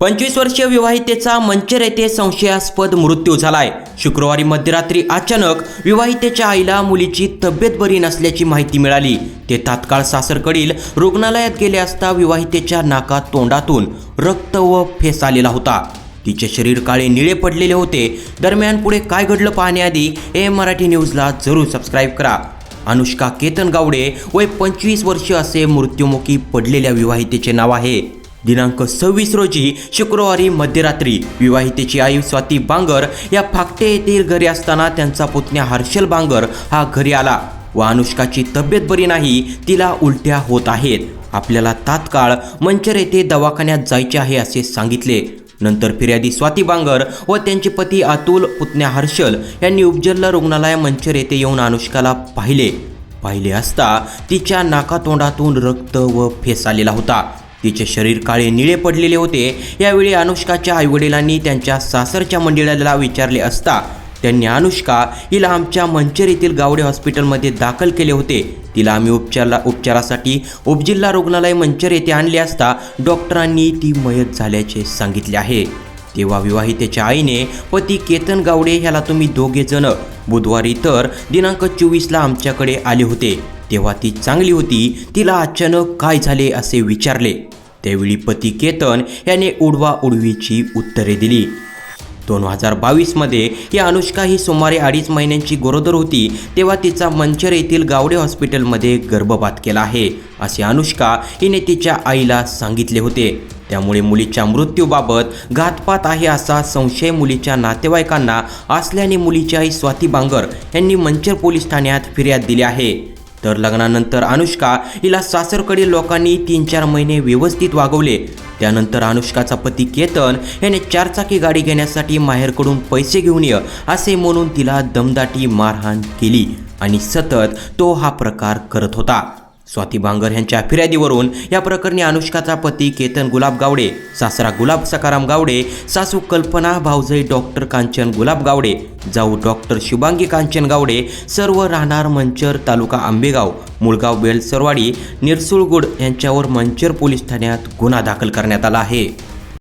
पंचवीस वर्षीय विवाहितेचा मंचर येथे संशयास्पद मृत्यू झालाय. शुक्रवारी मध्यरात्री अचानक विवाहितेच्या आईला मुलीची तब्येत बरी नसल्याची माहिती मिळाली. ते तात्काळ सासरकडील रुग्णालयात गेले असता विवाहितेच्या नाका तोंडातून रक्त व फेस आलेला होता. तिचे शरीर काळे निळे पडलेले होते. दरम्यान पुढे काय घडलं पाहण्याआधी ए मराठी न्यूजला जरूर सबस्क्राईब करा. अनुष्का केतन गावडे वय पंचवीस वर्ष असे मृत्युमुखी पडलेल्या विवाहितेचे नाव आहे. दिनांक सव्वीस रोजी शुक्रवारी मध्यरात्री विवाहितेची आई स्वाती बांगर या फाकटे येथील घरी असताना त्यांचा पुतण्या हर्षल बांगर हा घरी आला व अनुष्काची तब्येत बरी नाही तिला उलट्या होत आहेत. आपल्याला तात्काळ मंचर येथे दवाखान्यात जायचे आहे असे सांगितले. नंतर फिर्यादी स्वाती बांगर व त्यांचे पती अतुल पुतण्या हर्षल यांनी उपजल्ला रुग्णालय मंचर येथे येऊन अनुष्काला पाहिले. पाहिले असता तिच्या नाकातोंडातून रक्त व फेस आलेला होता. तिचे शरीर काळे निळे पडलेले होते. यावेळी अनुष्काच्या आईवडिलांनी त्यांच्या सासरच्या मंडळाला विचारले असता त्यांनी अनुष्का हिला आमच्या मंचर येथील गावडे हॉस्पिटलमध्ये दाखल केले होते. तिला आम्ही उपचारला उपचारासाठी उपजिल्हा रुग्णालय मंचर येथे आणले असता डॉक्टरांनी ती मयत झाल्याचे सांगितले आहे. तेव्हा विवाहितेच्या आईने पती केतन गावडे ह्याला तुम्ही दोघे जण बुधवारी तर दिनांक चोवीसला आमच्याकडे आले होते. तेव्हा ती चांगली होती. तिला अचानक काय झाले असे विचारले. त्यावेळी पती केतन याने उडवा उडवीची उत्तरे दिली. दोन हजार बावीसमध्ये ही अनुष्का ही सुमारे अडीच महिन्यांची गरोदर होती. तेव्हा तिचा मंचर येथील गावडे हॉस्पिटलमध्ये गर्भपात केला आहे असे अनुष्का हिने तिच्या आईला सांगितले होते. त्यामुळे मुलीच्या मृत्यूबाबत घातपात आहे असा संशय मुलीच्या नातेवाईकांना असल्याने मुलीची आई स्वाती बांगर यांनी मंचर पोलीस ठाण्यात फिर्याद दिली आहे. तर लग्नानंतर अनुष्का हिला सासरकडील लोकांनी तीन चार महिने व्यवस्थित वागवले. त्यानंतर अनुष्काचा पती केतन याने चारचाकी गाडी घेण्यासाठी माहेरकडून पैसे घेऊन ये असे म्हणून तिला दमदाटी मारहाण केली आणि सतत तो हा प्रकार करत होता. स्वाती बांगर यांच्या फिर्यादीवरून या प्रकरणी अनुष्काचा पती केतन गुलाब गावडे सासरा गुलाब सकाराम गावडे सासू कल्पना भाऊजई डॉक्टर कांचन गुलाब गावडे जाऊ डॉक्टर शुभांगी कांचन गावडे सर्व राहणार मंचर तालुका आंबेगाव मुळगाव बेलसरवाडी निरसुळगुड यांच्यावर मंचर पोलीस ठाण्यात गुन्हा दाखल करण्यात आला आहे.